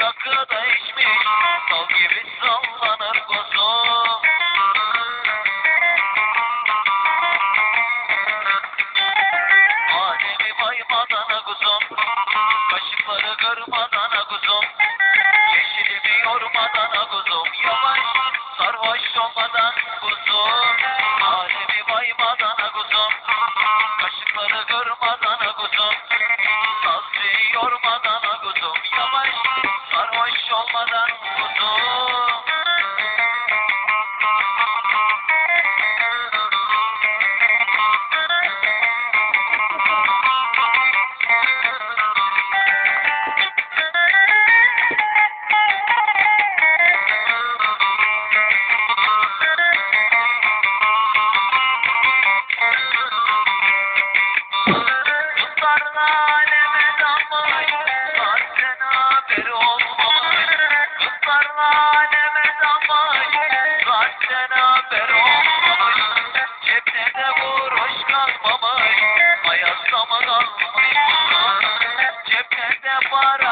rakı da içmiş. Dal gibi sallanır olmadan kuzum Alemi baymadan kuzum. Kaşıkları kırmadan kuzum Sazcıyı yormadan kuzum. Yavaş sarhoş olmadan kuzum aleme damlamış Zaten haberi olmamış Kızların aleme damlamış Zaten haberi olmamış Cepte de kalmamış Ayakta mı kalmış. Cepte de para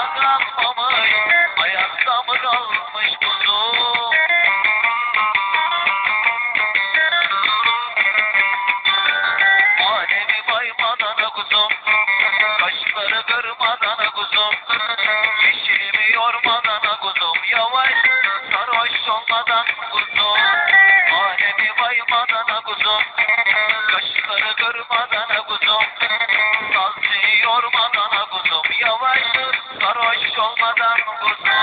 Kırmadan kuzum. Yeşilimi yormadan kuzum. Yavaş sarhoş olmadan kuzum. Alemi baymadan kuzum. Kaşları kırmadan kuzum. Sazcıyı yormadan kuzum. Yavaş sarhoş olmadan kuzum